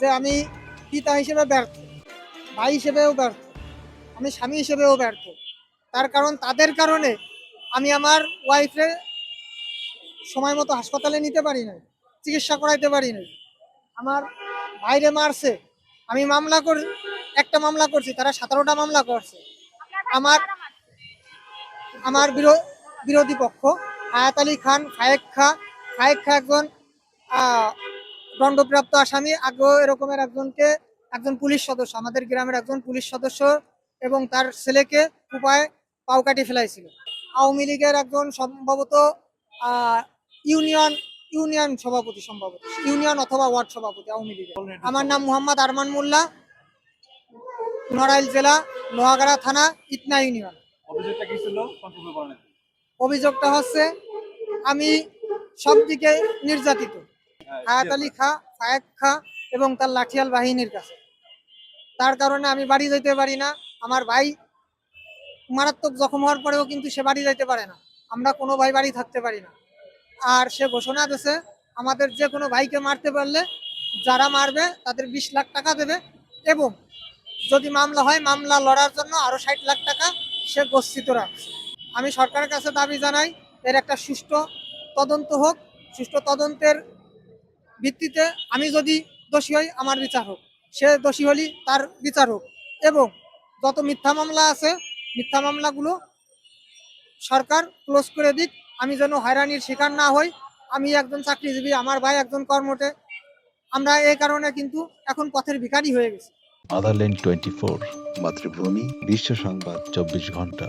যে আমি পিতা হিসেবে ব্যর্থ, ভাই হিসেবেও ব্যর্থ, আমি স্বামী হিসেবেও ব্যর্থ। তার কারণ, তাদের কারণে আমি আমার ওয়াইফে সময় মতো হাসপাতালে নিতে পারি না চিকিৎসা করাইতে পারি না আমার বাইরে মারছে, আমি মামলা করি, একটা মামলা করছি, তারা সতেরোটা মামলা করছে। আমার আমার বিরো- বিরোধী পক্ষ, হায়াত আলী খান, ফায়েক খা ফায়েক খা একজন দণ্ডপ্রাপ্ত আসামি আগেও এরকমের একজনকে একজন পুলিশ সদস্য আমাদের গ্রামের একজন পুলিশ সদস্য এবং তার ছেলেকে উপায় পাও কাটি ফেলাইছিল। আওয়ামী লীগের একজন সম্ভবত ইউনিয়ন ইউনিয়ন সভাপতি সম্ভবত ইউনিয়ন অথবা ওয়ার্ড সভাপতি আওয়ামী লীগের। আমার নাম মোহাম্মদ আরমান মোল্লা নড়াইল জেলা লোহাগাড়া থানা ইতনা ইউনিয়ন। অভিযোগটা হচ্ছে আমি সব দিকে নির্যাতিত। হায়াত আলী খা ফায়েক খা এবং তার লাঠিয়াল বাহিনীর কাছে। তার কারণে আমি বাড়ি যেতে পারি না। আমার ভাই মারাত্মক জখম হওয়ার পরেও কিন্তু সে বাড়ি যাইতে পারে না। আমরা কোনো ভাই বাড়ি থাকতে পারি না। আর সে ঘোষণা দিয়েছে আমাদের যে কোনো ভাইকে মারতে পারলে যারা মারবে তাদের বিশ লাখ টাকা দেবে এবং যদি মামলা হয়, মামলা লড়ার জন্য আরও ষাট লাখ টাকা সে গচ্ছিত রাখছে। আমি সরকারের কাছে দাবি জানাই, এর একটা সুষ্ঠু তদন্ত হোক। সুষ্ঠু তদন্তের ভিত্তিতে আমি যদি দোষী হই, আমার বিচার হোক। সে দোষী হলি তার বিচার হোক। এবং যত মিথ্যা মামলা আছে, মিথ্যা মামলাগুলো সরকার ক্লোজ করে দিক। আমি যেন হয়রানির শিকার না হই। আমি একজন চাকরিজীবী, আমার ভাই একজন কর্মটে আমরা এই কারণে কিন্তু এখন পথের ভিখারি হয়ে গেছি। আদারল্যান্ড টোয়েন্টি ফোর মাতৃভূমি বিশ্ব সংবাদ চব্বিশ ঘণ্টা